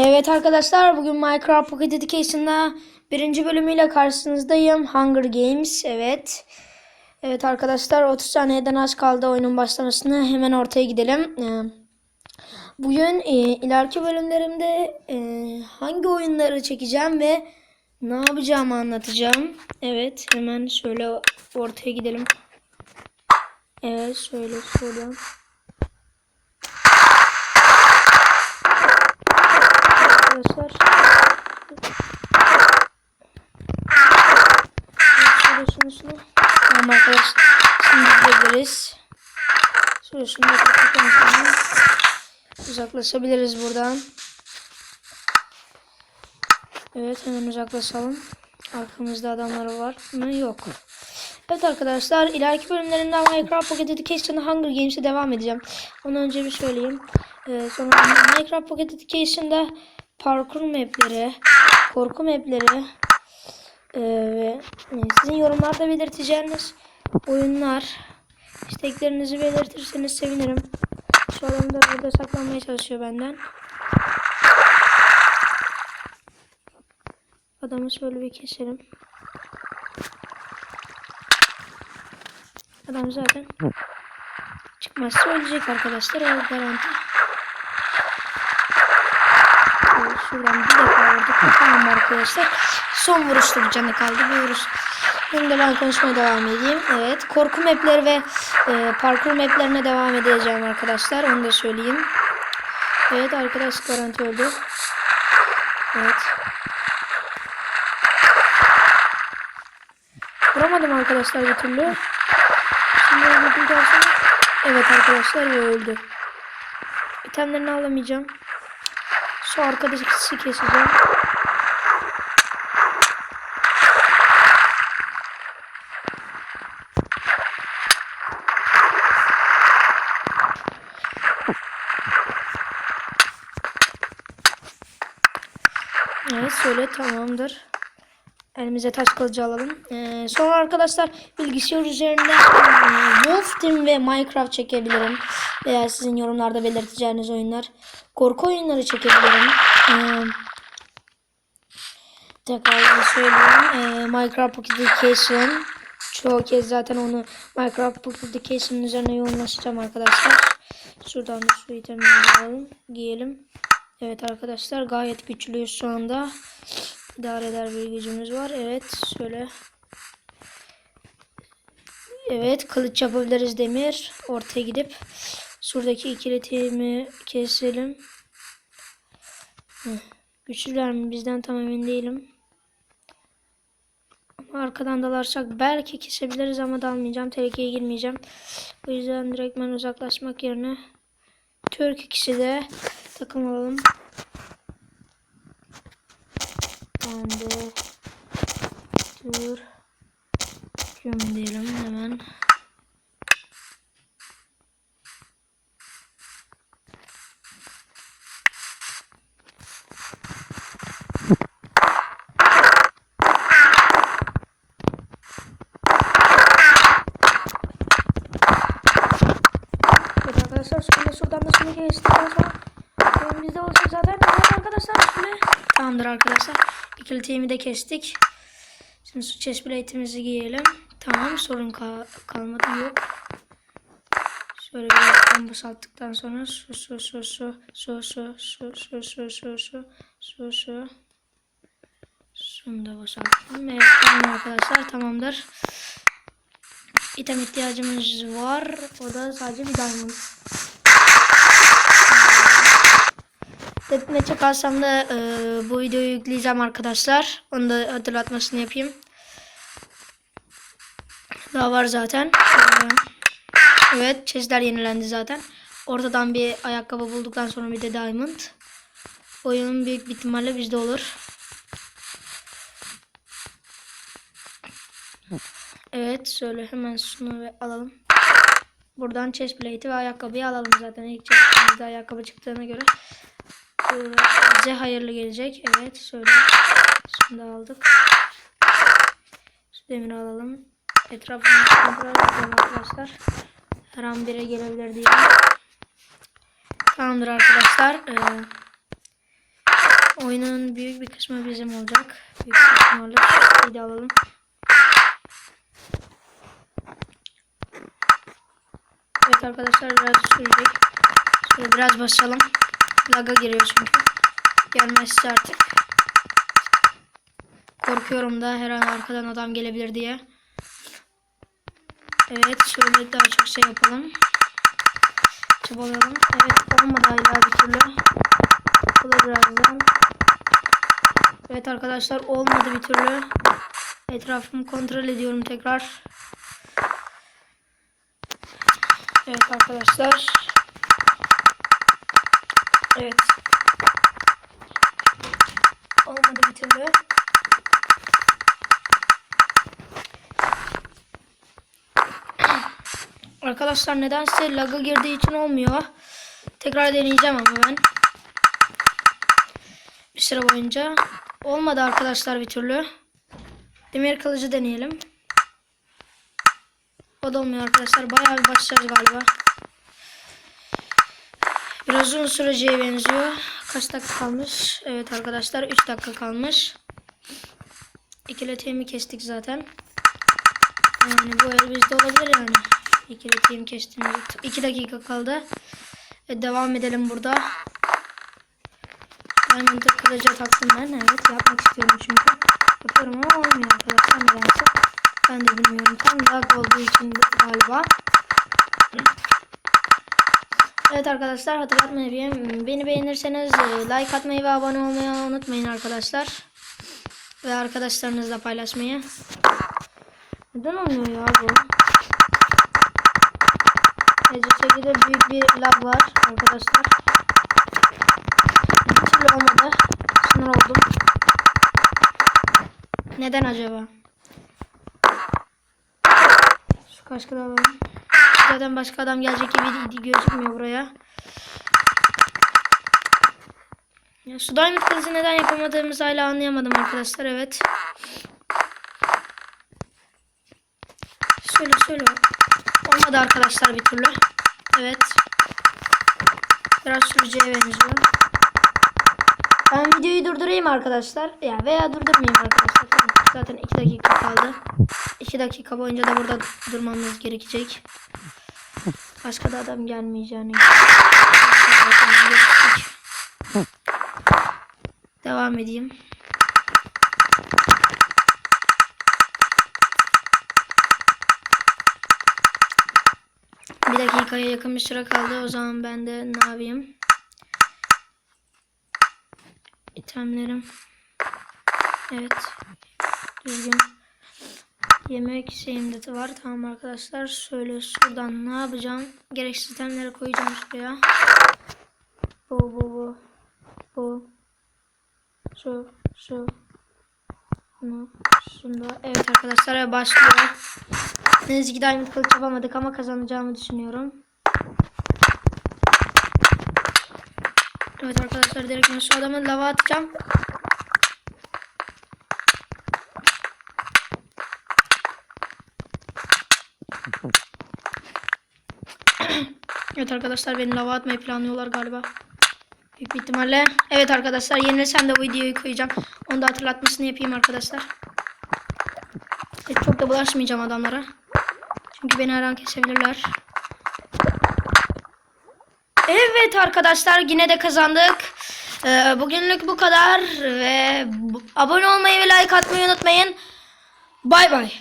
Evet arkadaşlar bugün Minecraft Pocket Education'da birinci bölümüyle karşınızdayım. Hunger Games evet. Evet arkadaşlar 30 saniyeden az kaldı oyunun başlamasına hemen ortaya gidelim. Ee, Bugün e, ileriki bölümlerimde e, hangi oyunları çekeceğim ve ne yapacağımı anlatacağım. Evet hemen şöyle ortaya gidelim. Evet şöyle söylüyorum. Arkadaşlar. Şöyle şunu şunu. Tamam arkadaşlar. Şimdi gidebiliriz. Şöyle şunu kapatalım. Uzaklaşabiliriz buradan. Evet hemen uzaklaşalım. Arkamızda adamları var mı? Yok. Evet arkadaşlar ileriki bölümlerinde Minecraft Pocket Education'da Hunger Games'e devam edeceğim. Onu önce bir söyleyeyim. Ee, sonra Minecraft Pocket Education'da parkur mapleri, korku mapleri ee, ve sizin yorumlarda belirteceğiniz oyunlar isteklerinizi belirtirseniz sevinirim. Şu adam da burada saklanmaya çalışıyor benden. Adamı şöyle bir keselim. Adam zaten çıkmazsa ölecek arkadaşlar. O garanti. Şöyle Şuradan bir defa vurduk. Tamam arkadaşlar. Son vuruşta bir canı kaldı. Bir. Şimdi ben konuşmaya devam edeyim. Evet. Korku mapleri ve e, parkur maplerine devam edeceğim arkadaşlar. Onu da söyleyeyim. Evet arkadaş garanti öldü. Evet. Vuramadım arkadaşlar bir türlü. Şimdi sonra Evet arkadaşlar ve öldü. İtemlerini alamayacağım. Şu arkadaşı keseceğim. Evet şöyle tamamdır. Elimize taş kılıcı alalım. Ee, sonra arkadaşlar bilgisayar üzerinde e, Wolf Team ve Minecraft çekebilirim. Veya sizin yorumlarda belirteceğiniz oyunlar. Korku oyunları çekebilirim. Ee, tekrar söyleyeyim. Ee, Minecraft Pocket Education. Çoğu kez zaten onu Minecraft Pocket Education'ın üzerine yoğunlaşacağım arkadaşlar. Şuradan da şu itemleri alalım. Giyelim. Evet arkadaşlar gayet güçlüyüz şu anda. İdare eder bir gücümüz var. Evet şöyle. Evet kılıç yapabiliriz demir. Ortaya gidip şuradaki ikilitimi keselim. Heh. Güçlüler mi? Bizden tam emin değilim. Ama arkadan dalarsak belki kesebiliriz ama dalmayacağım. Tehlikeye girmeyeceğim. O yüzden direktmen uzaklaşmak yerine Türk ikisi de takım alalım. Ben de dur diyelim hemen. Evet arkadaşlar şimdi şuradan da şunu geçtikten sonra bizde olacak zaten. Evet arkadaşlar şimdi tamamdır arkadaşlar. İkili de kestik. Şimdi su chest giyelim. Tamam sorun ka kalmadı yok. Şöyle bir boşalttıktan sonra su su su su su su su su su su su su su Şunu da boşalttım. Evet tamam arkadaşlar tamamdır. İtem ihtiyacımız var. O da sadece bir diamond. Deathmatch'e kalsam da e, bu videoyu yükleyeceğim arkadaşlar. Onu da hatırlatmasını yapayım. Daha var zaten. Evet chestler yenilendi zaten. Ortadan bir ayakkabı bulduktan sonra bir de diamond. Oyun büyük bir ihtimalle bizde olur. Evet şöyle hemen şunu alalım. Buradan chest plate'i ve ayakkabıyı alalım zaten. İlk chestimizde ayakkabı çıktığına göre bize hayırlı gelecek. Evet şöyle. Şimdi aldık. Şu demiri alalım. Etrafını kontrol arkadaşlar. Her an bire gelebilir diye. Tamamdır arkadaşlar. Ee, Oyunun büyük bir kısmı bizim olacak. Büyük bir ihtimalle şurayı da alalım. Evet arkadaşlar biraz sürecek. Şöyle biraz basalım. Laga giriyor çünkü. Gelmezse artık. Korkuyorum da her an arkadan adam gelebilir diye. Evet şöyle daha çok şey yapalım. Çabalayalım. Evet olmadı hala bir türlü. Olur birazdan. Evet arkadaşlar olmadı bir türlü. Etrafımı kontrol ediyorum tekrar. Evet arkadaşlar. Evet. Olmadı bir türlü. Arkadaşlar nedense lag'a girdiği için olmuyor. Tekrar deneyeceğim ama ben. Bir süre boyunca. Olmadı arkadaşlar bir türlü. Demir kılıcı deneyelim. O da olmuyor arkadaşlar. Bayağı bir başlayacağız galiba. Biraz uzun süreceğe benziyor. Kaç dakika kalmış? Evet arkadaşlar 3 dakika kalmış. İkiletiğimi kestik zaten. Yani bu el bizde olabilir yani. İkiletiğimi kestiğimiz 2 dakika kaldı. E, devam edelim burada. Diamond'ı kılıca taktım ben. Evet yapmak istiyorum çünkü. Yapıyorum ama olmuyor arkadaşlar nedense. Ben de bilmiyorum. Tam lag olduğu için galiba. Arkadaşlar hatırlatmayayım. Beni beğenirseniz e, like atmayı ve abone olmayı unutmayın arkadaşlar. Ve arkadaşlarınızla paylaşmayı. Neden olmuyor ya bu? Ece şekilde büyük bir lag var arkadaşlar. Bir türlü olmadı. Sinir oldum. Neden acaba? Şu kaşkı da alalım. Zaten başka adam gelecek gibi gözükmüyor buraya. Ya su diamond kılıcı neden yapamadığımızı hala anlayamadım arkadaşlar. Evet. Şöyle şöyle. Olmadı arkadaşlar bir türlü. Evet. Biraz süreceğe benziyor. Ben videoyu durdurayım arkadaşlar. Ya veya durdurmayayım arkadaşlar. Zaten 2 dakika kaldı. 2 dakika boyunca da burada durmamız gerekecek. Başka da adam gelmeyeceğini. Devam edeyim. Bir dakikaya yakın bir süre kaldı. O zaman ben de ne yapayım? İtemlerim. Evet. Düzgün. Yemek şeyimde de var. Tamam arkadaşlar. Şöyle şuradan ne yapacağım? Gereksiz itemleri koyacağım şuraya. Bu bu bu. Bu. Şu şu. Bunu. Şunda. Evet arkadaşlar başlıyor. Neyse ki diamond kılıç yapamadık ama kazanacağımı düşünüyorum. Evet arkadaşlar direkt şu adamı lava atacağım. Evet arkadaşlar beni lava atmayı planlıyorlar galiba. Büyük bir ihtimalle. Evet arkadaşlar yenilsem de bu videoyu koyacağım. Onu da hatırlatmasını yapayım arkadaşlar. Evet, çok da bulaşmayacağım adamlara. Çünkü beni her an kesebilirler. Evet arkadaşlar yine de kazandık. Ee, bugünlük bu kadar ve abone olmayı ve like atmayı unutmayın. Bay bay.